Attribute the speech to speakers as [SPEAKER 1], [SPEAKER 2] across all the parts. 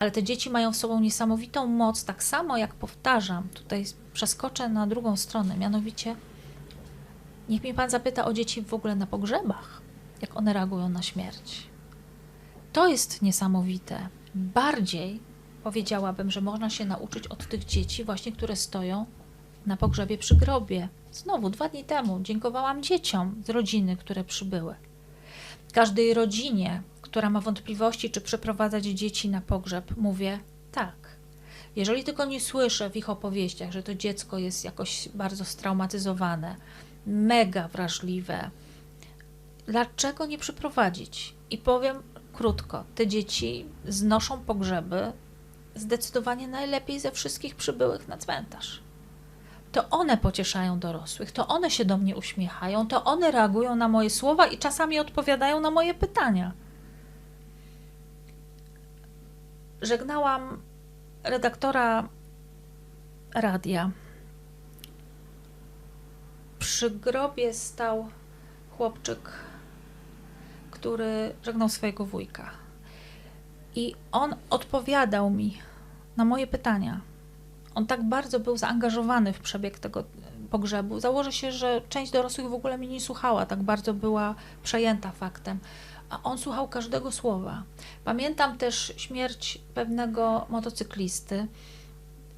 [SPEAKER 1] Ale te dzieci mają w sobą niesamowitą moc, tak samo jak powtarzam, tutaj przeskoczę na drugą stronę, mianowicie niech mnie Pan zapyta o dzieci w ogóle na pogrzebach, jak one reagują na śmierć. To jest niesamowite. Bardziej powiedziałabym, że można się nauczyć od tych dzieci, właśnie które stoją na pogrzebie przy grobie. Znowu, dwa dni temu dziękowałam dzieciom z rodziny, które przybyły. Każdej rodzinie, która ma wątpliwości, czy przeprowadzać dzieci na pogrzeb, mówię tak. Jeżeli tylko nie słyszę w ich opowieściach, że to dziecko jest jakoś bardzo straumatyzowane, mega wrażliwe, dlaczego nie przyprowadzić? I powiem krótko, te dzieci znoszą pogrzeby zdecydowanie najlepiej ze wszystkich przybyłych na cmentarz. To one pocieszają dorosłych, to one się do mnie uśmiechają, to one reagują na moje słowa i czasami odpowiadają na moje pytania. Żegnałam redaktora radia. Przy grobie stał chłopczyk, który żegnał swojego wujka. I on odpowiadał mi na moje pytania. On tak bardzo był zaangażowany w przebieg tego pogrzebu. Założę się, że część dorosłych w ogóle mnie nie słuchała, tak bardzo była przejęta faktem. A on słuchał każdego słowa. Pamiętam też śmierć pewnego motocyklisty.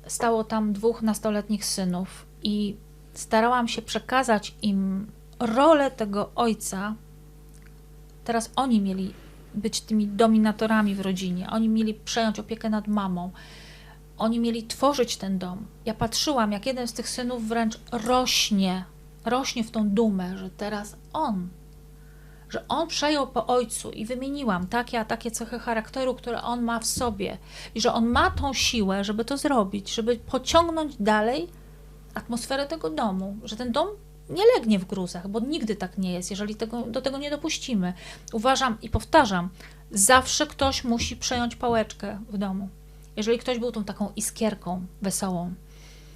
[SPEAKER 1] Stało tam dwóch nastoletnich synów i starałam się przekazać im rolę tego ojca. Teraz oni mieli być tymi dominatorami w rodzinie. Oni mieli przejąć opiekę nad mamą. Oni mieli tworzyć ten dom. Ja patrzyłam, jak jeden z tych synów wręcz rośnie, rośnie w tą dumę, że teraz on, że on przejął po ojcu i wymieniłam takie a takie cechy charakteru, które on ma w sobie i że on ma tą siłę, żeby to zrobić, żeby pociągnąć dalej atmosferę tego domu, że ten dom nie legnie w gruzach, bo nigdy tak nie jest, jeżeli tego, do tego nie dopuścimy. Uważam i powtarzam, zawsze ktoś musi przejąć pałeczkę w domu. Jeżeli ktoś był tą taką iskierką wesołą,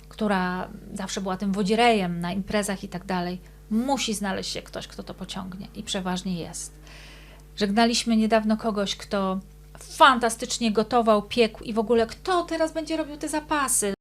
[SPEAKER 1] która zawsze była tym wodzirejem na imprezach i tak dalej, musi znaleźć się ktoś, kto to pociągnie i przeważnie jest. Żegnaliśmy niedawno kogoś, kto fantastycznie gotował, piekł i w ogóle kto teraz będzie robił te zapasy.